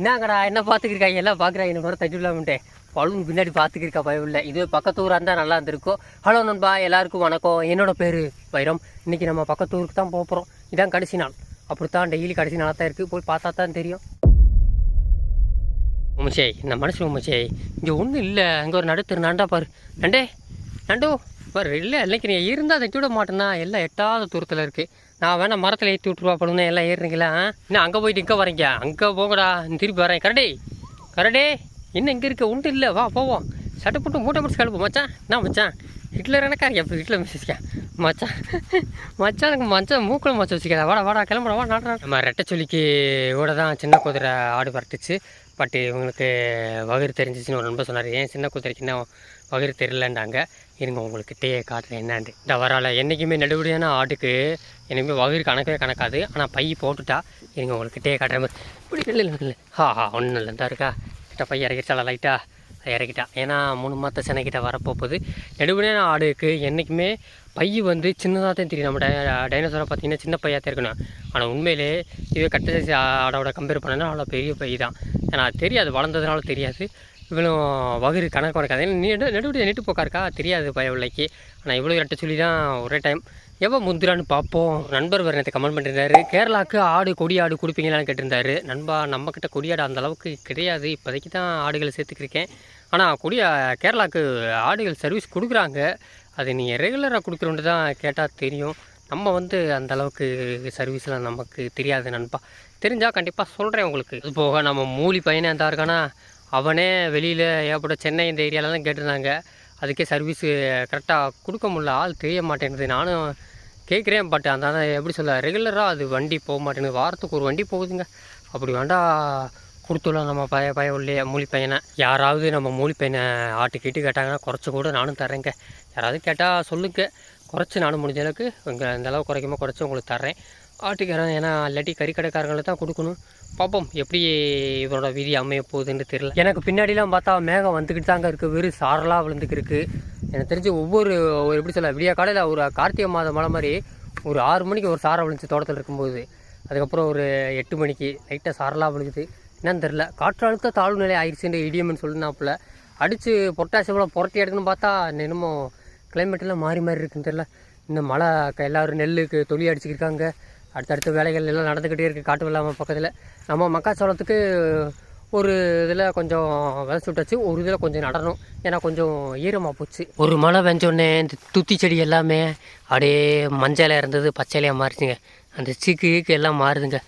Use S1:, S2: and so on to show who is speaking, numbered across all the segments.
S1: என்னங்கடா என்ன பார்த்துக்கிருக்காங்க? எல்லாம் பார்க்குறாங்க என்னோட வர தட்டி விடலாமட்டே பழுவு பின்னாடி பார்த்துக்கிருக்கா பயவில்லை இல்லை இதுவே பக்கத்து ஊராக இருந்தால் நல்லா இருந்திருக்கும். ஹலோ நண்பா எல்லாருக்கும் வணக்கம். என்னோட பேர் வைரம். இன்னைக்கு நம்ம பக்கத்து ஊருக்கு தான் போக போகிறோம் இதான் கடைசி நாள். அப்படித்தான் டெய்லி கடைசி நாளாக தான் இருக்குது போய் பார்த்தா தான் தெரியும். உமச்சே இந்த மனுஷன் உமச்சே. இங்கே ஒன்றும் இல்லை. அங்கே ஒரு நடுத்தர் நண்டா பாரு. நண்டே நண்டு பாரு இல்லை இல்லைக்கு நீ இருந்தால் தட்டி விட மாட்டேன்னா எல்லாம் எட்டாவது தூரத்தில் இருக்குது நான் வேணா மரத்தில் ஏற்றி விட்ருவா படுங்க எல்லாம் ஏறுறீங்களா இன்னும் அங்கே போயிட்டு இங்கே வரீங்க? அங்கே போங்கடா திருப்பி வரேன். கரடே கரடே இன்னும் இங்கே இருக்க ஒன்றும் இல்லை. வா போவோம். சட்டை போட்டு மூட்டை முடிச்சு கிளப்பு மச்சான். என்ன மச்சான்? ஹிட்லர் எனக்கா எப்போ ஹிட்லர் மிஸ்ஸிக்கா மச்சான் மச்சான் எனக்கு மச்சான் மூக்கில் மச்சம் வச்சுக்கா வாடா வாடா கிளம்புற வா நாடா நம்ம ரெட்டை சொல்லிக்கு கூட தான் சின்ன குதிரை ஆடு பரட்டுச்சு பட் இவங்களுக்கு வகிறு தெரிஞ்சிச்சுன்னு ஒரு நண்பர் சொன்னார். ஏன் சின்ன குதிரைக்கு என்ன வகிறு தெரியலன்றாங்க. இருங்க உங்களுக்கு டே காட்டுறேன் என்னான்ட்டு இந்த வரால என்றைக்குமே நடுபடியான ஆட்டுக்கு எனக்குமே வகிறு கணக்கவே கணக்காது. ஆனால் பை போட்டுட்டா இருங்க உங்களுக்கு டே காட்டுற மாதிரி இப்படி இல்லை இல்லை இல்லை ஹா ஹா ஒன்றும் இல்லை தான் இருக்கா. கிட்ட பை இறக்கிச்சால லைட்டாக இறக்கிட்டா. ஏன்னா மூணு மாத சென்னைக்கிட்ட வரப்போகுது நெடுவனையான ஆடுக்கு என்றைக்குமே பை வந்து சின்னதாக தான் தெரியும். நம்ம டை- டைனோசரை பார்த்தீங்கன்னா சின்ன பையாக தான் இருக்கணும். ஆனால் உண்மையிலே இதுவே கட்ட ஆடோட கம்பேர் பண்ணனா அவ்வளோ பெரிய பை தான். ஏன்னா அது தெரியாது வளர்ந்ததுனால தெரியாது. இவளும் வகுறு கணக்கு கணக்காது ஏன்னா நீ நெடுவடி நெட்டு போக்காருக்கா? தெரியாது பயவில்லைக்கு ஆனால் இவ்வளோ ரெட்ட சொல்லி தான் ஒரே டைம் எவ்வளோ முந்திரான்னு பார்ப்போம் நண்பர் வேறு நேற்று கமெண்ட் பண்ணியிருந்தாரு கேரளாவுக்கு ஆடு கொடி ஆடு கொடுப்பீங்களான்னு கேட்டிருந்தாரு. நண்பா நம்மக்கிட்ட கொடியாடு அந்த அளவுக்கு கிடையாது. இப்போதைக்கு தான் ஆடுகளை சேர்த்துக்கிருக்கேன். ஆனால் கொடியா கேரளாவுக்கு ஆடுகள் சர்வீஸ் கொடுக்குறாங்க. அது நீங்கள் ரெகுலராக கொடுக்குறோன்ட்டு தான் கேட்டால் தெரியும். நம்ம வந்து அந்த அளவுக்கு சர்வீஸ்லாம் நமக்கு தெரியாது நண்பா. தெரிஞ்சால் கண்டிப்பாக சொல்கிறேன் உங்களுக்கு. இது போக நம்ம மூலி பையனே இருந்தா இருக்கானா? அவனே வெளியில் ஏற்பட சென்னை இந்த ஏரியாவிலலாம் கேட்டிருந்தாங்க. அதுக்கே சர்வீஸு கரெக்டாக கொடுக்க முடியல. ஆள் தெரிய மாட்டேங்குது. நானும் கேட்குறேன் பட் அந்த எப்படி சொல்ல ரெகுலராக அது வண்டி போக மாட்டேங்குது. வாரத்துக்கு ஒரு வண்டி போகுதுங்க. அப்படி வேண்டாம் கொடுத்துடலாம். நம்ம பய பய உள்ளே மூலி பையனை. யாராவது நம்ம மூலி பையனை ஆட்டு கேட்டு கேட்டாங்கன்னா குறைச்சி கூட நானும் தரேங்க யாராவது கேட்டால் சொல்லுங்க. குறைச்சி நானும் முடிஞ்ச அளவுக்கு இங்கே இந்த அளவு குறைக்காம குறைச்சி உங்களுக்கு தர்றேன். ஆட்டுக்காரன் ஏன்னா இல்லாட்டி கறிக்கடைக்காரங்களை தான் கொடுக்கணும். பார்ப்போம் எப்படி இவரோட விதி அமைய போகுதுன்னு தெரியல. எனக்கு பின்னாடிலாம் பார்த்தா மேகம் வந்துக்கிட்டு தாங்க இருக்குது வெறும் சாரலாக விழுந்துக்கு எனக்கு தெரிஞ்சு ஒவ்வொரு ஒரு எப்படி சொல்ல விடிய காலையில் ஒரு கார்த்திகை மாதம் மழை மாதிரி ஒரு ஆறு மணிக்கு ஒரு சாரம் விழுந்துச்சு தோட்டத்தில் இருக்கும்போது. அதுக்கப்புறம் ஒரு எட்டு மணிக்கு லைட்டாக சாரலாக விழுகுது என்னன்னு தெரில காற்றழுத்த தாழ்வு நிலை ஆயிடுச்சுன்ற இடியம்னு சொல்லினாப்புல அடித்து பொட்டாசியம்லாம் புரட்டி எடுக்குன்னு பார்த்தா என்னமோ கிளைமேட்டெல்லாம் எல்லாம் மாறி மாறி இருக்குன்னு தெரில இந்த மழை க- எல்லாரும் நெல்லுக்கு தொழி அடிச்சுக்கிருக்காங்க அடுத்தடுத்த வேலைகள் எல்லாம் நடந்துக்கிட்டே இருக்குது காட்டு வெள்ளாமல் பக்கத்தில். நம்ம மக்காச்சோளத்துக்கு ஒரு இதில் கொஞ்சம் விதைச்சி விட்டாச்சு. ஒரு இதில் கொஞ்சம் நடணும். ஏன்னா கொஞ்சம் ஈரமாக போச்சு. ஒரு மழை பெஞ்சோடனே இந்த துத்தி செடி எல்லாமே அப்படியே மஞ்சளாக இருந்தது பச்சையிலையாக மாறிச்சுங்க. அந்த சீக்கு கீக்கு எல்லாம் மாறுதுங்க.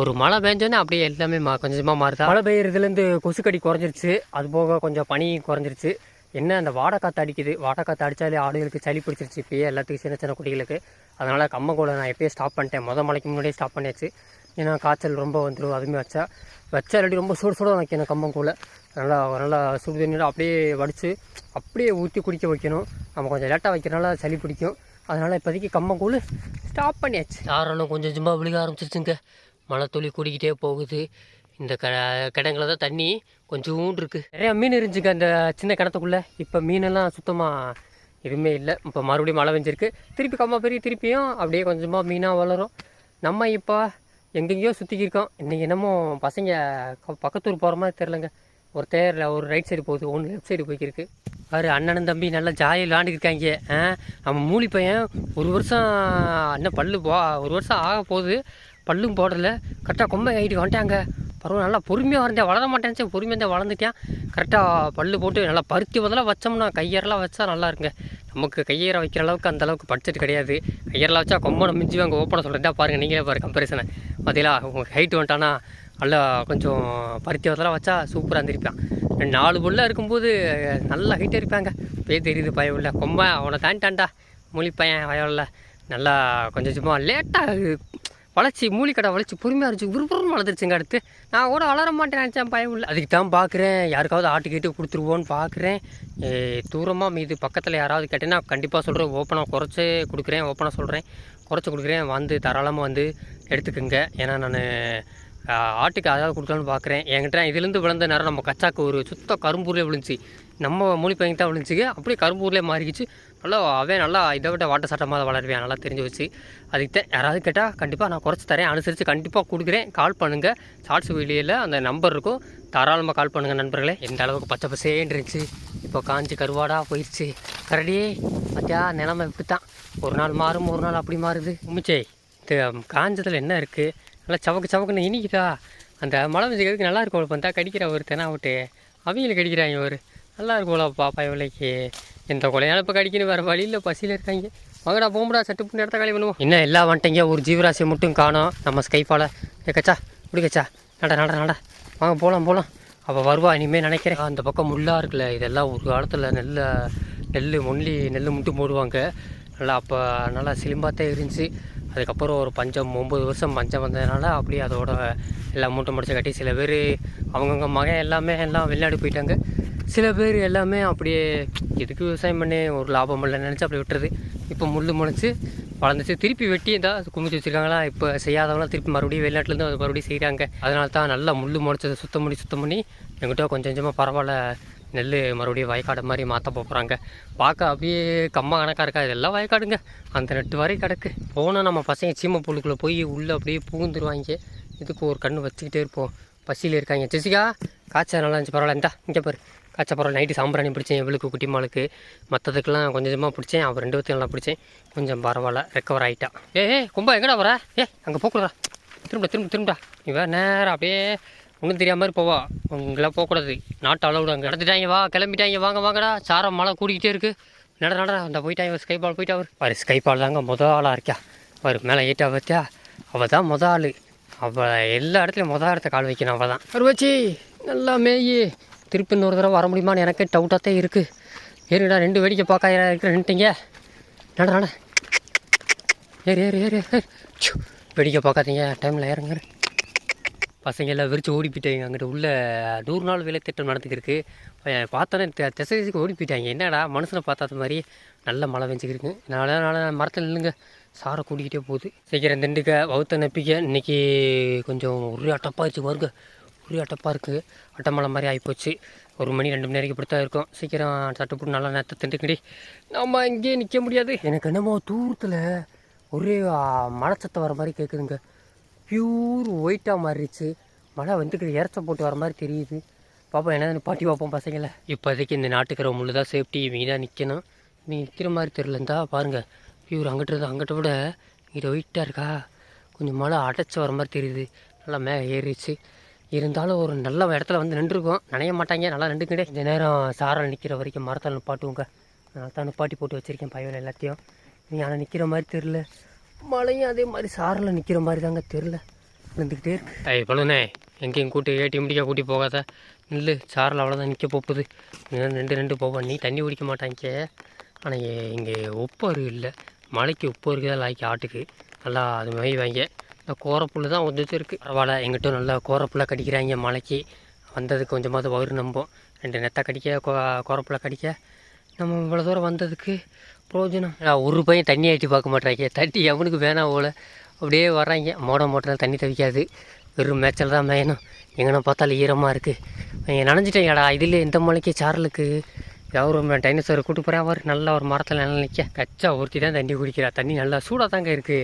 S1: ஒரு மழை பெஞ்சோடனே அப்படியே எல்லாமே மா கொஞ்சம் கொஞ்சமாக மாறுதா? மழை பெய்யறதுலேருந்து கொசுக்கடி குறைஞ்சிருச்சு. அது போக கொஞ்சம் பனி குறைஞ்சிருச்சு. என்ன அந்த வாடைக்காற்று அடிக்குது? வாடைக்காற்று அடித்தாலே ஆடுகளுக்கு சளி பிடிச்சிருச்சு இப்பயே எல்லாத்துக்கும் சின்ன சின்ன குட்டிகளுக்கு. அதனால் கம்மங்கூட நான் எப்பயே ஸ்டாப் பண்ணிட்டேன். முத மலைக்கு முன்னாடியே ஸ்டாப் பண்ணியாச்சு. ஏன்னா காய்ச்சல் ரொம்ப வந்துடும் அதுவுமே வச்சா. வச்சா இல்லாட்டி ரொம்ப சுடு சுட வைக்கணும் கம்மங்கூழ. நல்லா நல்லா சுடு தண்ணியில் அப்படியே வடித்து அப்படியே ஊற்றி குடிக்க வைக்கணும். நம்ம கொஞ்சம் லேட்டாக வைக்கிறனால சளி பிடிக்கும். அதனால் இப்போதைக்கு கம்மங்கூழ் ஸ்டாப் பண்ணியாச்சு. சாரணம் கொஞ்சம் கொஞ்சமாக விழுக ஆரம்பிச்சிருச்சுங்க. மழை துளி கூடிக்கிட்டே போகுது. இந்த க கிடங்குல தான் தண்ணி கொஞ்சோண்டு இருக்குது நிறையா மீன் இருந்துச்சுங்க அந்த சின்ன கிணத்துக்குள்ளே. இப்போ மீனெல்லாம் சுத்தமாக எதுவுமே இல்லை. இப்போ மறுபடியும் மழை பெஞ்சிருக்கு. திருப்பி கம்மா பெரிய திருப்பியும் அப்படியே கொஞ்சமாக மீனாக வளரும். நம்ம இப்போ எங்கெங்கேயோ சுற்றிக்கிருக்கோம் இன்றைக்கி என்னமோ பசங்க பக்கத்தூர் போகிற மாதிரி தெரிலங்க ஒரு தேரில் ஒரு ரைட் சைடு போகுது ஒன்று லெஃப்ட் சைடு போய்க்கிருக்கு. அவர் அண்ணனும் தம்பி நல்லா ஜாலியாக விளாண்டுக்கிருக்காங்க ஆ நம்ம மூலி பையன் ஒரு வருஷம் அண்ணன் பல்லு போ ஒரு வருஷம் ஆக போகுது. பல்லும் போடல. கரெக்டாக கொம்பை ஆகிட்டு வந்துட்டாங்க. பரவாயில்ல நல்லா பொறுமையாக வரைஞ்சேன் வளர மாட்டேன் பொறுமையாக தான் வளர்ந்துட்டேன் கரெக்டாக பல்லு போட்டு நல்லா பருத்தி முதல்ல வச்சோம்னா கையரெல்லாம் வச்சா நல்லா இருக்குங்க. நமக்கு கையேற வைக்கிற அளவுக்கு அந்த அளவுக்கு பட்ஜெட் கிடையாது. கையரெல்லாம் வச்சா கொம்பனை மிஞ்சி வாங்க ஓப்பனை சொல்கிறதா பாருங்கள் நீங்களே பாரு கம்பேரிசனை பார்த்தீங்களா உங்கள் ஹைட் வந்துட்டானா நல்லா கொஞ்சம் பருத்தி வதெல்லாம் வச்சா சூப்பராக இருந்திருப்பான் ரெண்டு நாலு புள்ள இருக்கும்போது நல்லா ஹைட்டாக இருப்பாங்க. பேர் தெரியுது பயம் இல்லை. கொம்பை அவனை தாண்டிட்டான்டா. மொழி பையன் வயலில். நல்லா கொஞ்சம் சும்மா லேட்டாக வளர்ச்சி மூலிக்கடை வளர்ச்சி பொறுமையாக இருந்துச்சு. விறுவிறுன்னு வளர்ந்துருச்சுங்க அடுத்து. நான் கூட வளர மாட்டேன் நினச்சேன் பயம் இல்லை. அதுக்கு தான் பார்க்குறேன். யாருக்காவது ஆட்டு கேட்டு கொடுத்துருவோன்னு பார்க்குறேன். தூரமாக மீது பக்கத்தில் யாராவது கேட்டேன்னா கண்டிப்பாக சொல்கிறேன் ஓப்பனாக குறைச்சி கொடுக்குறேன் ஓப்பனாக சொல்கிறேன் குறைச்சி கொடுக்குறேன். வந்து தாராளமாக வந்து எடுத்துக்கோங்க. ஏன்னா நான் ஆட்டுக்கு அதாவது கொடுக்கலான்னு பார்க்குறேன். என்கிட்ட இதுலேருந்து விழுந்த நேரம் நம்ம கச்சாக்கு ஒரு சுத்த கரும்பூர்லேயே விழுந்துச்சு. நம்ம மூலி பையன் தான் விழுந்துச்சு அப்படியே கரும்பூர்லேயே மாறிக்கிச்சு. நல்லா அவன் நல்லா இதை விட வாட்ட சட்டமாக வளருவேன் நல்லா தெரிஞ்சு வச்சு. அதுக்கு தான் யாராவது கேட்டால் கண்டிப்பாக நான் குறைச்சி தரேன் அனுசரித்து கண்டிப்பாக கொடுக்குறேன். கால் பண்ணுங்கள் ஷார்ட்ஸ் வீடியோவில் அந்த நம்பர் இருக்கும். தாராளமாக கால் பண்ணுங்கள் நண்பர்களே. எந்த அளவுக்கு பச்சை பசேன்னு இருந்துச்சு. இப்போ காஞ்சி கருவாடாக போயிடுச்சு கரடியே பார்த்தியா நிலமை இப்படி தான் ஒரு நாள் மாறும் ஒரு நாள் அப்படி மாறுது. உமிச்சே இது காஞ்சதில் என்ன இருக்குது நல்லா சவக்கு சவக்குன்னு இனிக்குதா? அந்த மழை பெஞ்சுக்கிறதுக்கு நல்லா இருக்கும் பார்த்தா கடிக்கிற ஒரு தெனா விட்டு. அவங்களும் கடிக்கிறாங்க ஒரு நல்லா இருக்கும்ல பாப்பா இவளைக்கு. எந்த கொலையால இப்போ கடிக்கணும் வேறு வழியில் பசியில் இருக்காங்க. வாங்கடா போகும்டா சட்டு இடத்த காலி பண்ணுவோம். என்ன எல்லா வந்துட்டீங்க? ஒரு ஜீவராசியை மட்டும் காணோம். நம்ம ஸ்கைஃபால கச்சா இப்படி கச்சா. நட நட நட. வாங்க போகலாம் போகலாம் அவள் வருவா இனிமேல் நினைக்கிறேன். அந்த பக்கம் முள்ளா இருக்குல்ல இதெல்லாம் ஒரு காலத்தில் நெல்ல நெல் மொல்லி நெல் முட்டு போடுவாங்க. நல்லா அப்போ நல்லா சிலிம்பாத்தே இருந்துச்சு. அதுக்கப்புறம் ஒரு பஞ்சம் ஒம்பது வருஷம் பஞ்சம் வந்ததுனால அப்படியே அதோட எல்லாம் மூட்டை முடிச்சு கட்டி சில பேர் அவங்கவுங்க மகன் எல்லாமே எல்லாம் வெளிநாடு போயிட்டாங்க. சில பேர் எல்லாமே அப்படியே எதுக்கு விவசாயம் பண்ணி ஒரு லாபம் இல்லை நினச்சி அப்படி விட்டுறது. இப்போ முள் முளைச்சி வளர்ந்துச்சு. திருப்பி வெட்டி இருந்தால் குமிச்சு வச்சுருக்காங்களா? இப்போ செய்யாதவங்களாம் திருப்பி மறுபடியும் வெளிநாட்டிலேருந்து அது மறுபடியும் செய்கிறாங்க அதனால தான் நல்லா முள் முளைச்சதை சுத்தம் பண்ணி சுத்தம் பண்ணி எங்கிட்ட கொஞ்சம் கொஞ்சமாக பரவாயில்ல நெல் மறுபடியும் வயக்காடு மாதிரி மாற்ற போகிறாங்க பார்க்க அப்படியே கம்மா கணக்காக இருக்கா? இதெல்லாம் வயக்காடுங்க. அந்த நெட்டு வரை கிடக்கு. போனால் நம்ம பசங்க சீமை புழுக்குள்ளே போய் உள்ளே அப்படியே பூந்துருவாங்க. இதுக்கு ஒரு கண்ணு வச்சுக்கிட்டே இருப்போம். பசியில் இருக்காங்க. ஜெசிகா காய்ச்சல் நல்லா இருந்துச்சு பரவாயில்ல. இந்தா இங்கே பாரு. காய்ச்சல் நைட்டு சாம்பிராணி பிடிச்சேன். இவளுக்கு குட்டிமாளுக்கு மற்றதுக்கெல்லாம் கொஞ்சம் கொஞ்சமாக பிடிச்சேன். அவள் ரெண்டு பேத்தையும் நல்லா பிடிச்சேன். கொஞ்சம் பரவாயில்ல. ரெக்கவர் ஆகிட்டா ஏ ஏ கும்பா எங்கடா வர ஏ அங்கே போகக்கூடா திரும்ப திரும்ப திரும்படா. இவன் நேரம் அப்படியே ஒன்றும் தெரியாத மாதிரி போவா. உங்களாம் போகக்கூடாது. நாட்டு அளவுடு அங்கே நடந்துட்டாங்க. வா கிளம்பிட்டாங்க. வாங்க வாங்கடா. சாரம் மழை கூடிக்கிட்டே இருக்குது நட நட அந்த போயிட்டாங்க ஸ்கை பால் போயிட்டா அவர் பாரு ஸ்கை பால் தாங்க முத ஆளாக இருக்கா. அவர் மேலே ஏட்டா வச்சா அவள் தான் முத ஆள். அவள் எல்லா இடத்துலையும் முத இடத்த கால் வைக்கணும். அவள் தான். ஒரு வச்சு நல்லா மேயி. திருப்பி இன்னொரு தடவை வர முடியுமான்னு எனக்கு டவுட்டாக தான் இருக்குது ஏறிடா ரெண்டு வேடிக்கை பார்க்க இருக்கிற நின்ட்டீங்க நட நட ஏறு ஏறு ஏறு வேடிக்கை பார்க்காதீங்க டைமில் இறங்குற பசங்க எல்லாம் விரிச்சு ஓடி போயிட்டாங்க அங்கிட்ட உள்ள நூறு நாள் வேலை திட்டம் நடந்துக்கிருக்கு. பார்த்தோன்னே திசை திசைக்கு ஓடி போயிட்டாங்க என்னடா மனுஷனை பார்த்தாத மாதிரி நல்ல மழை பெஞ்சிக்கிருக்கு. நாள நாள மரத்தில் நில்லுங்க. சாரை கூட்டிக்கிட்டே போகுது. சீக்கிரம் திண்டுக்க வவுத்த நப்பிக்க இன்றைக்கி கொஞ்சம் ஒரு அட்டப்பாச்சு வருங்க ஒரே அட்டப்பாக இருக்குது அட்டமலை மாதிரி ஆகிப்போச்சு ஒரு மணி ரெண்டு மணி வரைக்கும் இப்படி தான் இருக்கும். சீக்கிரம் சட்டுப்பட்டு நல்லா நேரத்தை திண்டுக்கடி நம்ம இங்கேயே நிற்க முடியாது. எனக்கு என்னமோ தூரத்தில் ஒரே ஆ, மழை சத்தம் வர மாதிரி கேட்குதுங்க பியூர் ஒயிட்டாக மாறிடுச்சு. மழை வந்துக்கிட்டு இறச்ச போட்டு வர மாதிரி தெரியுது. பாப்பா என்ன பாட்டி பார்ப்போம் பசங்களை. இப்போதைக்கு இந்த நாட்டுக்கிற முள்ளு தான் சேஃப்டி இவங்க தான் நிற்கணும் இவங்க நிற்கிற மாதிரி தெரிலந்தா பாருங்கள் பியூர் அங்கிட்டு இருந்து அங்கிட்ட விட இங்கிட்ட ஒயிட்டாக இருக்கா? கொஞ்சம் மழை அடைச்சி வர மாதிரி தெரியுது. நல்லா மேலே ஏறிடுச்சு. இருந்தாலும் ஒரு நல்ல இடத்துல வந்து நின்றுருக்கோம். நனைய மாட்டாங்க. நல்லா நின்றுக்கிட்டே. இந்த நேரம் சாரல் நிற்கிற வரைக்கும் மரத்தில் நிப்பாட்டுவோங்க. அதனால தான் நிப்பாட்டி போட்டு வச்சுருக்கேன் பயவில் எல்லாத்தையும். நீ ஆனால் நிற்கிற மாதிரி தெரில மழையும் அதே மாதிரி சாரில் நிற்கிற மாதிரி தாங்க தெரில நின்றுக்கிட்டே இருக்கு. ஐய் பழுனே எங்கேயும் கூட்டி ஏட்டி முடிக்க கூட்டி போகாத. நில்லு. சாரில் அவ்வளோதான் நிற்க போகுது. ரெண்டு ரெண்டு போவோம் நீ தண்ணி குடிக்க மாட்டாங்க ஆனால் இங்கே உப்பரு இல்லை மலைக்கு உப்பு இருக்குதா லாய்க்கு ஆட்டுக்கு. நல்லா அது மாதிரி வாங்க இந்த கோரப்புல் தான் வந்துட்டு இருக்குது பரவாயில்ல எங்கிட்ட நல்லா கோரப்புல்ல கடிக்கிறாங்க மலைக்கு. வந்ததுக்கு கொஞ்சமாவது வயிறு நம்போம். ரெண்டு நெத்தை கடிக்க கோ கோரப்புல்ல கடிக்க. நம்ம இவ்வளோ தூரம் வந்ததுக்கு பிரோஜனம். ஒரு பையன் தண்ணி ஆட்டி பார்க்க மாட்டாங்க தண்ணி எவனுக்கு வேணாம் போல. அப்படியே வர்றாங்க மோட மோட்டரில் தண்ணி தவிக்காது வெறும் மேய்ச்சல் தான் மேயணும். எங்கன்னா பார்த்தாலும் ஈரமாக இருக்குது நினஞ்சிட்டேங்கடா இதில் இந்த மலைக்கு சாரலுக்கு ஏதாவது ஒரு டைனோசர் கூட்டு போகிறேன் அவர் நல்லா ஒரு மரத்தில் நல்லா நிற்க கச்சா ஒருத்தி தான் தண்ணி குடிக்கிறா. தண்ணி நல்லா சூடாக தாங்க இருக்குது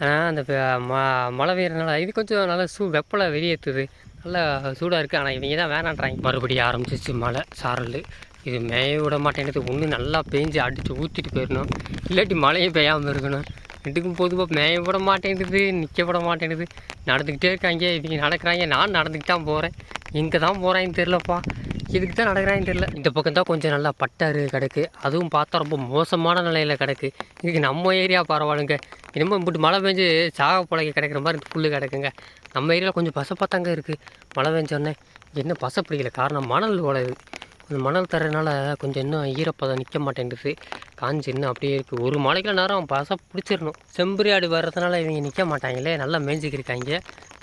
S1: ஆனால் அந்த ம- மழை பெய்யறதுனால இது கொஞ்சம் நல்லா சூ வெப்பலை வெளியேற்றுது நல்லா சூடாக இருக்குது ஆனால் இவங்க தான் வேணான்றாங்க. மறுபடியும் ஆரம்பிச்சிச்சு மழை சாரல். இது மேய விட மாட்டேங்குது ஒன்று நல்லா பேஞ்சு அடித்து ஊற்றிட்டு போயிடணும் இல்லாட்டி மழையும் பெய்யாமல் இருக்கணும். ரெண்டுக்கும் பொதுவாக மேய விட மாட்டேங்குது நிற்க விட மாட்டேங்குது. நடந்துக்கிட்டே இருக்காங்க இவங்க நடக்கிறாங்க. நான் நடந்துக்கிட்டு தான் போகிறேன் எங்கே தான் போகிறேன்னு தெரிலப்பா இதுக்கு தான் நடக்கிறான்னு தெரில இந்த பக்கம் தான் கொஞ்சம் நல்லா பட்டாறு கிடக்கு. அதுவும் பார்த்தா ரொம்ப மோசமான நிலையில் கிடக்கு. இதுக்கு நம்ம ஏரியா பரவாயில்லைங்க. இனிமேல் இப்படி மழை பெஞ்சு சாக புழைக்க கிடைக்கிற மாதிரி இந்த புல் கிடக்குங்க. நம்ம ஏரியாவில் கொஞ்சம் பசப்பாத்தாங்க இருக்குது மழை பெஞ்சோடனே என்ன பசை பிடிக்கல காரணம் மணல் உழையுது அந்த மணல் தரனால கொஞ்சம் இன்னும் ஈரப்பதம் நிற்க மாட்டேங்குது. காஞ்சி இன்னும் அப்படியே இருக்குது ஒரு மழைக்குள்ள நேரம் பசை பிடிச்சிடணும். செம்பரி ஆடு வர்றதுனால இவங்க நிற்க மாட்டாங்களே. நல்லா மேய்ஞ்சிக்கிருக்காங்க.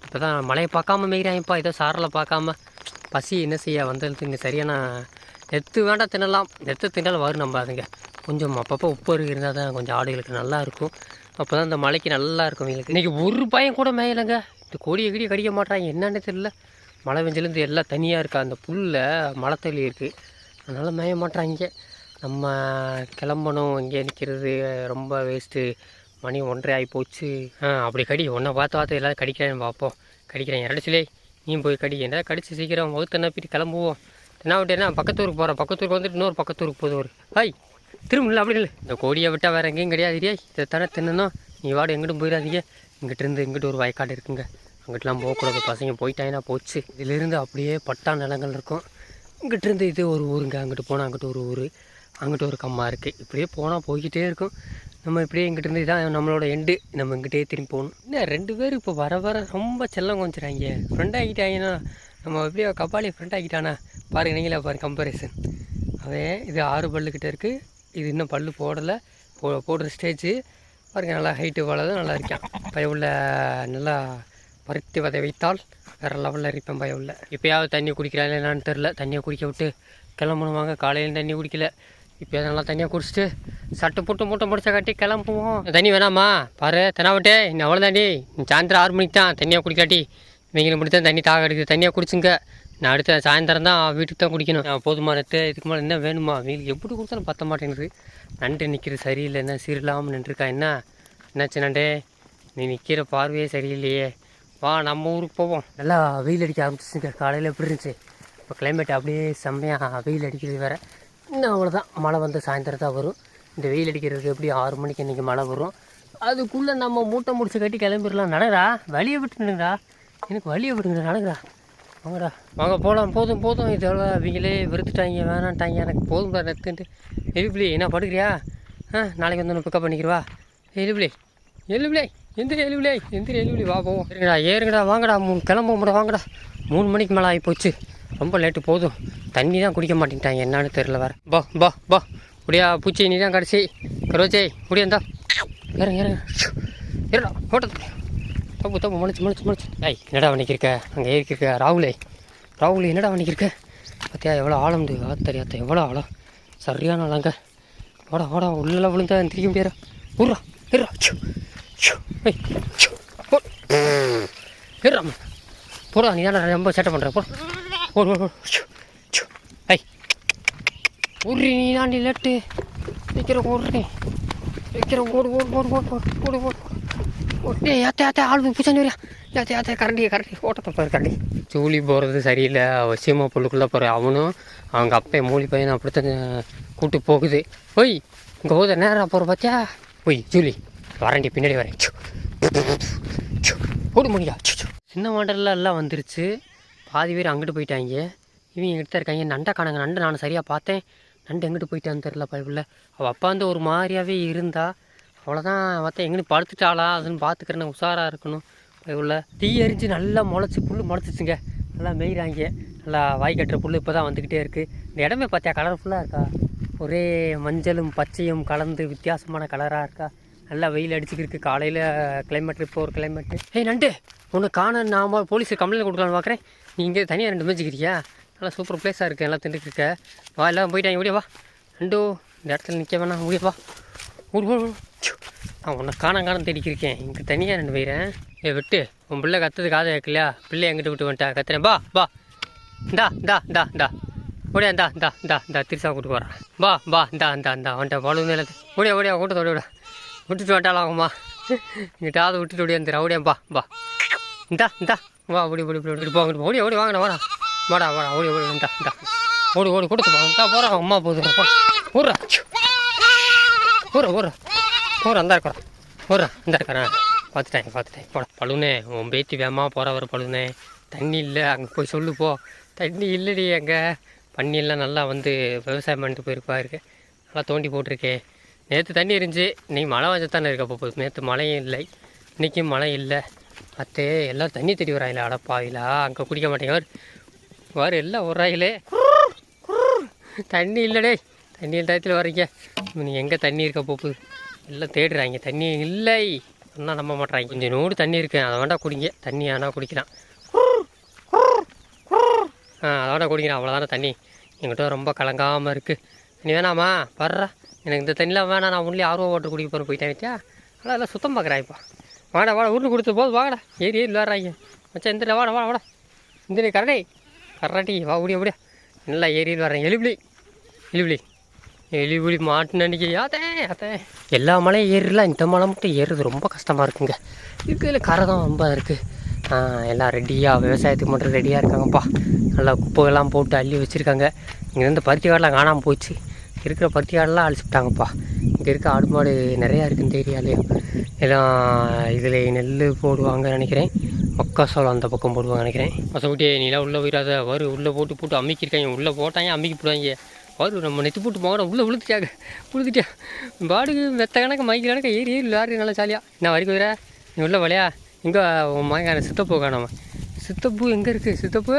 S1: இப்போ தான் மழையை பார்க்காம மேய்கிறாங்கப்பா ஏதோ சாரில் பார்க்காம. பசி என்ன செய்ய வந்ததுங்க சரியான நெத்து வேண்டாம் தின்னலாம். நெத்து தின்னாலும் வரும் நம்ம அதுங்க கொஞ்சம் அப்பப்போ உப்பு அருகு இருந்தால் தான் கொஞ்சம் ஆடுகளுக்கு நல்லாயிருக்கும் அப்போ தான் இந்த மழைக்கு நல்லா இருக்கும் எங்களுக்கு இன்றைக்கி ஒரு பையன் கூட மேயலைங்க. இந்த கொடியை கிடியை கடிக்க மாட்டாங்க என்னன்னு தெரியல. மழை வெஞ்சிலேருந்து எல்லாம் தனியாக இருக்கா. அந்த புல்ல மழை தள்ளி இருக்குது அதனால் மேய மாட்டாங்க நம்ம கிளம்பணும். இங்கே நிற்கிறது ரொம்ப வேஸ்ட்டு மணி ஒன்றரை ஆகி போச்சு. ஆ அப்படி கடி. ஒன்றை பார்த்து பார்த்து எல்லாரும் கடிக்கிறேன்னு பார்ப்போம். கடிக்கிறேன். இரடிச்சிலே நீ போய் கடி. என்ன கடிச்சு சீக்கிரம் வகுத்து என்ன போயிட்டு கிளம்புவோம். என்ன விட்டு பக்கத்தூருக்கு போகிறோம் பக்கத்தூருக்கு வந்துட்டு இன்னொரு பக்கத்தூருக்கு போதும் ஒரு. ஹாய் திரும்பல இல்லை அப்படி இல்லை. இந்த கோடியை விட்டால் வேறு எங்கேயும் கிடையாது டேய் இதை தானே தின்னணும்? நீ வாடு எங்கிட்டும் போயிடாதீங்க. இங்கிட்ட இருந்து இங்கிட்டு ஒரு வயக்காடு இருக்குங்க. அங்கிட்டலாம் போகக்கூடாது. பசங்க போயிட்டாங்கன்னா போச்சு. இதிலிருந்து அப்படியே பட்டா நிலங்கள் இருக்கும். இங்கிட்டிருந்து இது ஒரு ஊருங்க. அங்கிட்டு போனால் அங்கிட்டு ஒரு ஊர். அங்கிட்டு ஒரு கம்மா இருக்குது இப்படியே போனால் போய்கிட்டே இருக்கும். நம்ம இப்படியே இங்கிட்ட இருந்து நம்மளோட எண்டு நம்ம இங்கிட்டே திரும்பி போகணும். என்ன ரெண்டு பேரும் இப்போ வர வர ரொம்ப செல்லம் கொஞ்சிறாங்க ஃப்ரெண்ட் ஆகிட்டாங்கன்னா நம்ம எப்படியோ கபாலி ஃப்ரெண்ட் ஆகிட்டானா? பாருங்க நீங்களே பாருங்க கம்பேரிசன் அவன் இது ஆறு பல்லுக்கிட்ட இருக்குது இது இன்னும் பல்லு போடலை. போ போடுற ஸ்டேஜ் பாருங்க நல்லா ஹைட்டு வளர்ந்து நல்லா இருக்கான். பயவுள்ள நல்லா பருத்தி வதை வைத்தால் வேறு லெவலில் இருப்பேன் பயவுள்ள. இப்போயாவது தண்ணி குடிக்கிறாங்களே என்னான்னு தெரில தண்ணியை குடிக்க விட்டு கிளம்பணுவாங்க காலையில் தண்ணி குடிக்கல. இப்போ நல்லா தனியாக குடிச்சிட்டு சட்டை போட்டு மூட்டை முடிச்ச கட்டி கிளம்புவோம். தண்ணி வேணாமா? பாரு தெனாவட்டே இன்னும் அவ்வளோதாண்டி சாயந்தரம் ஆறு மணிக்கு தான் தண்ணியாக குடிக்காட்டி. இவங்களை முடித்தான் தண்ணி தாக எடுக்குது. தண்ணியாக குடிச்சுங்க. நான் அடுத்த சாயந்தரம் தான் வீட்டுக்கு தான் குடிக்கணும். நான் போதுமா நேற்று இதுக்கு மேலே என்ன வேணுமா? வீட்டுக்கு எப்படி கொடுத்தாலும் பத்த மாட்டேங்குது. நண்டு நிற்கிறது சரியில்லை. என்ன சீரில்லாமல் நின்றுருக்கா? என்ன? என்னாச்சு நண்டே? நீ நிற்கிற பார்வையே சரியில்லையே. வா நம்ம ஊருக்கு போவோம். நல்லா வெயில் அடிக்க ஆரம்பிச்சிச்சுங்க. காலையில் எப்படி இருந்துச்சு? இப்போ கிளைமேட் அப்படியே செம்மையாக வெயில் அடிக்கிறது வேறு. இன்னும் அவ்வளோதான் மழை வந்து சாயந்தரம் தான் வரும். இந்த வெயில் அடிக்கிறதுக்கு எப்படி ஆறு மணிக்கு இன்றைக்கி மழை வரும்? அதுக்குள்ளே நம்ம மூட்டை முடிச்சு கட்டி கிளம்பிடலாம். நடக்கிறா வழியை விட்டுனுங்கடா எனக்கு வழியை விட்டுங்க நடக்கிறா வாங்கடா. வாங்க போகலாம் போதும் போதும். இதெல்லாம் அவங்களே வெறுத்துட்டாங்க வேணான்ட்டாங்க. எனக்கு போதும் நெத்துன்ட்டு எலிபிளி என்ன படுக்கிறியா? ஆ நாளைக்கு வந்து ஒன்று பிக்கப் பண்ணிக்கிறவா? எலிபிளி எலிபிளே எந்திரி எலிபிளே எந்திரி எலிபிளி வா போவோம். சரிங்கடா ஏறுங்கடா. வாங்கடா மூணு கிளம்பும்டா வாங்கடா. மூணு மணிக்கு மேலே ஆகி போச்சு. ரொம்ப லேட்டு போதும். தண்ணி தான் குடிக்க மாட்டேங்கிட்டாங்க என்னன்னு தெரில வேறு. பா பா பா. முடியா பூச்சி நீ தான் கடைசி. ரோஜே முடியாந்தா இறங்க இறங்க. இருடா ஓட்டத்து தப்பு தப்பு. முடிச்சு முடிச்சு முடிச்சு ஐய் என்னடா பண்ணிக்கிருக்க? அங்கே ஏறிக்கிருக்க? ராகுலே. ராகுல் என்னடா பண்ணிக்கிருக்க? பார்த்தியா எவ்வளோ ஆழம் ஆத்தரி ஆத்த எவ்வளோ ஆழம்? சரியான ஆளாங்க ஓடா வாடா உள்ள விழுந்தா திரிக்க முடியாரா ஊர்றா இருறா ச்சோ ச்சோ. ஐய் ச்சோ. போ. இருறா போடா நீ தான் ரொம்ப சேட்டை பண்ணுற போ. ஓடு ஓடு ஓடு ச்சோ ஐய் உர்றி நீ தாண்டி லட்டு. வைக்கிற ஓடுறேன் வைக்கிற ஓடு ஓடு ஓடு ஓடு ஓடு ஓடு ஓடு. ஓட்டே யாத்தே யாத்தே ஆள் பூச்சாண்டி வரியா? யாத்தே யாத்தே கரண்டி. கரண்டி ஓட்டத்தை பாரு கரண்டி. ஜூலி போகிறது சரியில்லை. அவசியமாக பொருளுக்குள்ளே போகிற அவனும் அவங்க அப்பையும் மூலி பையனும் அப்படித்தான் கூட்டு போகுது. போய் இங்கே போத நேரம் போகிற பார்த்தியா போய் ஜூலி வரண்டி பின்னாடி வரேன். ஓடு முடியா. சின்ன மாடலில் எல்லாம் வந்துருச்சு. பாதி பேர் அங்கிட்டு போயிட்டாங்க. இவங்க எங்கிட்ட இருக்காங்க. நண்டை காணுங்க. நண்டை நான் சரியாக பார்த்தேன். நண்டு எங்கிட்டு போயிட்டான்னு தெரில பைபிளில் அவள் அப்பா வந்து ஒரு மாதிரியாகவே இருந்தா அவ்வளோதான் பார்த்தேன் எங்கிட்டு படுத்துட்டாளா? அதுன்னு பார்த்துக்கிறேன் உஷாராக இருக்கணும் உள்ள தீ எரிஞ்சு நல்லா முளைச்சி புல் முளைச்சிச்சுங்க. நல்லா மேய்கிறாங்க நல்லா வாய் கட்டுற புல் இப்போ தான் வந்துக்கிட்டே இருக்குது இந்த இடமே பார்த்தியா கலர்ஃபுல்லாக இருக்கா? ஒரே மஞ்சளும் பச்சையும் கலந்து வித்தியாசமான கலராக இருக்கா? நல்லா வெயில் அடிச்சுக்கிருக்கு. காலையில் கிளைமேட் இப்போ ஒரு கிளைமேட்டு ஏய் நண்டு உன்னை காண நாம போலீஸுக்கு கம்ப்ளைண்ட் கொடுக்கலான்னு பார்க்குறேன் இங்கே தனியாக ரெண்டு மேய்ச்சிக்கிறியா நல்லா சூப்பர் பிளேஸாக இருக்குது எல்லாம் திண்டுட்டு இருக்க வா எல்லாம் போயிட்டாங்க முடியா வா. நண்டு இந்த இடத்துல நிற்க வேணாம் முடியா வா. நான் உன்னை காணம் காணம் தேடிக்கிருக்கேன். இங்கே தனியாக ரெண்டு போயிறேன் ஏ விட்டு. உன் பிள்ளை கத்துறது காதை கேட்கலையா? பிள்ளை எங்கிட்ட விட்டு வந்துட்டா. கத்துறேன் பா பா இந்தா இந்தா இந்தா இந்தா. ஓடியா இந்தா இந்தா இந்தா இந்தா திருசா கூட்டு போகிறேன் பா பா இந்தா இந்தா இந்தா. வந்துட்டா வளர்ந்து நில ஓடியா ஓடியா கூட்டத்தோட ஓடி விட விட்டுட்டு வந்துட்டாலாகுமா இங்கிட்டாவது விட்டுட்டு ஓடியா இந்த ஓடியா பா பா இந்தா இந்தா. வா ஓடி ஓடி ஓடி ஓடி போங்க ஓடி ஓடி வாங்கடா வாடா. வாடா வாடா ஓடி ஓடி இந்தா இந்தா. ஓடி ஓடி கொடுத்து போ. இந்தா போகிறா அம்மா போகுது. போ ஊர்றா. ஊர்றா ஊர்றா. ஊற அந்த இருக்கா ஊர்றா இந்த இருக்கிறான் பார்த்துட்டேன் பார்த்துட்டேன் போட பழுனே உன் பேத்தி வேமா போகிற வர பழுனே தண்ணி இல்லை. அங்கே போய் சொல்லு போ. தண்ணி இல்லடி அங்கே. பண்ணியெல்லாம் நல்லா வந்து விவசாயம் பண்ணிட்டு போயிருப்பா இருக்கு. நல்லா தோண்டி போட்டிருக்கே. நேற்று தண்ணி இருந்துச்சு. இன்றைக்கி மழை வச்சத்தானே இருக்க போகுது நேற்று மழையும் இல்லை. இன்றைக்கும் மழை இல்லை. அத்தே எல்லாம் தண்ணி தேடி வராங்களே அடப்பாவிலா அங்கே குடிக்க மாட்டேங்க. வாரு. எல்லாம் வர்றாங்களே தண்ணி இல்லைடே தண்ணி டயத்தில் வர்றீங்க. நீ எங்கே தண்ணி இருக்க போகுது? எல்லாம் தேடுறாங்க. தண்ணி இல்லை. ஒன்றா நம்ப மாட்டாங்க கொஞ்சம் நூறு தண்ணி இருக்கு. அதை வேண்டாம் குடிங்க. தண்ணி ஆனால் குடிக்கலாம் ஆ அதை வேண்டாம் குடிக்கிறேன். அவ்வளோதானே தண்ணி. எங்கிட்ட ரொம்ப கலங்காமல் இருக்குது நீ வேணாமா? வர்றா. எனக்கு இந்த தண்ணிலாம் வேணாம். நான் ஒன்லி ஆர்வம் ஓட்டு குடிக்க போகிறேன் போயிட்டேன் வச்சா அதெல்லாம் சுத்தம் பார்க்குறேன் இப்போ வாடா வாடா உருண்டு கொடுத்து போது வாடா. ஏறி ஏறி விளாட்றாங்க மச்சான் இந்த வாடா வாடா வாடா. இந்த கரடே. கரடி வா ஓடியா ஓடியா நல்லா ஏறி வர்றேன் எலிபிளி எலிபிளி எலிபுலி மாட்டுன்னு நினைக்கிறேன் அதே எல்லா மலையும் ஏறிடலாம். இந்த மலை மட்டும் ஏறுறது ரொம்ப கஷ்டமாக இருக்குங்க. இருக்கிறதுல கரை தான் ரொம்ப இருக்குது எல்லாம் ரெடியாக விவசாயத்துக்கு மட்டும் ரெடியாக இருக்காங்கப்பா. நல்லா குப்பைகள்லாம் போட்டு அள்ளி வச்சுருக்காங்க. இங்கேருந்து பருத்தி காடெலாம் காணாமல் போச்சு. இருக்கிற பருத்தி ஆடெல்லாம் அழிச்சுட்டாங்கப்பா இங்கே இருக்க ஆடு மாடு நிறையா இருக்குது இந்த ஏரியாலேயும் எல்லாம் இதில் நெல் போடுவாங்க நினைக்கிறேன். மக்காசோளம் அந்த பக்கம் போடுவாங்க நினைக்கிறேன். மசகுட்டியே நீலாம் உள்ளே போயிடாத. வரு உள்ளே போட்டு போட்டு அமிக்கிருக்காங்க. உள்ளே போட்டாங்க அம்மிக்கி போடுவாங்க. வரு நம்ம நெத்து போட்டு போகணும் உள்ளே விழுந்துட்டாங்க. விழுந்துட்டா. பாடுக்கு மெத்த கணக்கு மைக்கு கணக்கு ஏறி ஏறி விளையாடு நல்லா ஜாலியாக நான் வரைக்கும் வர? நீ உள்ள வளையா. இங்கே உன் மகன் சித்தப்பூ காணாமல் சித்தப்பூ எங்கே இருக்குது சித்தப்பூ?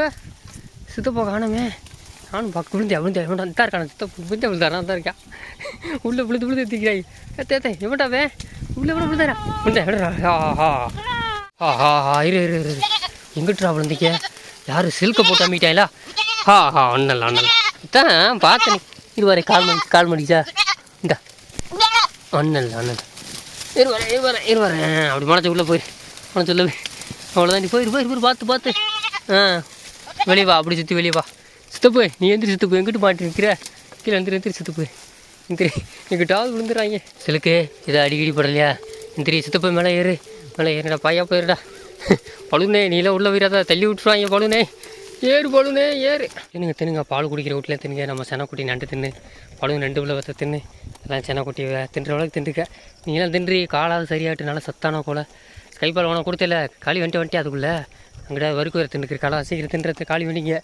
S1: சித்தப்பூ காணாமே. நானும் பக்கம் விழுந்து விழுந்தேன் இவன்டா தான் இருக்கான சித்தப்பூ விழுந்தேன் விழுந்தாரா தான் இருக்கா உள்ளே விழுந்து விழுந்து திக்கிறாய் தேத்தே இவன்டாவே உள்ளே விழு விழுந்தாரா விழுந்தா எவ்வளோ ஆஹா ஆஹா. இரு இரு இரு எங்கிட்டுரா விழுந்திக்க யார் சில்கை போட்டு அம்மிட்டாங்களா ஹா ஹா ஒன்னல ஒன்னல தான் பார்த்தேன் இருவாரே கால் மணி கால் மணிச்சா இந்த. ஒன்னல ஒன்னல இருவாரே இருவாரே இருவாரே அப்படி மனச்சு உள்ளே போயிரு. மனச்சு உள்ளே போய். அவ்வளோதான் நீ போயிரு போயிரு போயிரு பார்த்து பார்த்து. ஆ வெளியே வா அப்படி சுற்றி வெளியே வா. சித்தப்பு நீ எந்திரி சித்தப்பு எங்கிட்டு மாட்டி நிற்கிற கீழே எந்திரி எந்திரி சித்தப்பு. எந்திரி. எங்கிட்டாவது விழுந்துடுறாங்க சிலுக்கு இதை அடிக்கடி படலையா? எந்திரி சித்தப்பு மேலே ஏறு. மேலே ஏறுடா பாயா போயிருடா. பழுனே நீலாம் உள்ள வீராத தள்ளி விட்டுருவாங்க பழுனே. ஏறு பழுனே ஏறு. தின்னுங்க தின்னுங்க பால் குடிக்கிற வீட்டில் தின்னுங்க. நம்ம செனக்குட்டி நண்டு தின்னு. பழுவு நண்டு உள்ள வத்த தின்னு. எல்லாம் செனக்குட்டி வே- தின்ற அளவுக்கு தின்றுக்க. நீலாம் தின்றி காலாவது சரியாட்டு நல்லா சத்தான போல கைப்பால் உனக்கு கொடுத்தல களி வந்துட்டு வந்துட்டு அதுக்குள்ளே. அங்கிட்ட வறுக்கு வேறு தின்னுக்கு காலா சீக்கிரம் தின்றது காலி வண்டிங்க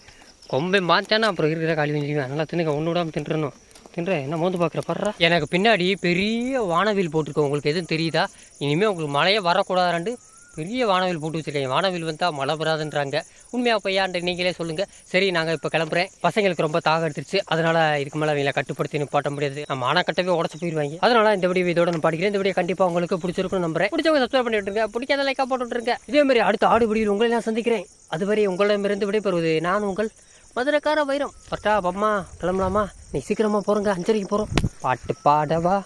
S1: கொம்பை மாத்தானா அப்புறம் இருக்கிற காலி வண்டிங்க நல்லா தின்னுங்க ஒன்று விடாமல் தின்றணும். தின்றேன் என்ன மோந்து பார்க்குற படுறா எனக்கு பின்னாடி பெரிய வானவில் போட்டிருக்கோம் உங்களுக்கு எதுவும் தெரியுதா? இனிமேல் உங்களுக்கு மழையே வரக்கூடாதாண்டு பெரிய வானவில் போட்டு வச்சுருக்கேன். வானவில் வந்தால் மழை வராதுன்றாங்க உண்மையாக பையான்ற நீங்களே சொல்லுங்கள் சரி நாங்கள் இப்போ கிளம்புறேன். பசங்களுக்கு ரொம்ப தாகம் எடுத்துருச்சு. அதனால் இதுக்கு மேலே அவங்களை கட்டுப்படுத்தி நிப்பாட்ட முடியாது. நம்ம ஆனா கட்டவே உடச்சு போயிடுவாங்க அதனால் இந்த வீடியோ இதோட நான் படிக்கிறேன். இந்த வீடியோ கண்டிப்பாக உங்களுக்கு பிடிச்சிருக்கும் நம்புறேன். பிடிச்சவங்க சப்ஸ்கிரைப் பண்ணிட்டுருங்க பிடிக்காத லைக்காக போட்டு இதே மாதிரி அடுத்த ஆடு உங்களை நான் சந்திக்கிறேன். அதுவரை உங்களிடமிருந்து விடைபெறுவது நான் உங்கள் மதுரைக்கார வைரம். பட்டா பம்மா கிளம்பலாமா? நீ சீக்கிரமாக போகிறோங்க அஞ்சரைக்கு போகிறோம் பாட்டு பாடவா?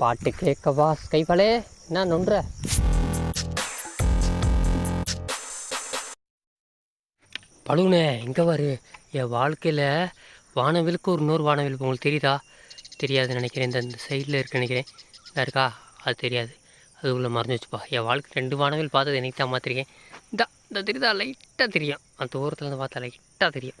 S1: பாட்டு கேட்கவா கைப்பாலே என்ன நொன்ற? பழுனே இங்கே வரு என் வாழ்க்கையில் வானவிலுக்கு ஒரு இன்னொரு வானவில் உங்களுக்கு தெரியுதா? தெரியாதுன்னு நினைக்கிறேன். இந்த இந்த சைடில் இருக்கு நினைக்கிறேன். இருக்கா? அது தெரியாது. அது உள்ளே மறைஞ்சு வச்சுப்பா. என் வாழ்க்கை ரெண்டு வானவில் பார்த்தது எனக்கு தான் மாற்றிருக்கேன் இந்த இந்த தெரியுதா? லைட்டாக தெரியும். அந்த ஓரத்தில் இருந்து பார்த்தா லைட்டாக தெரியும்.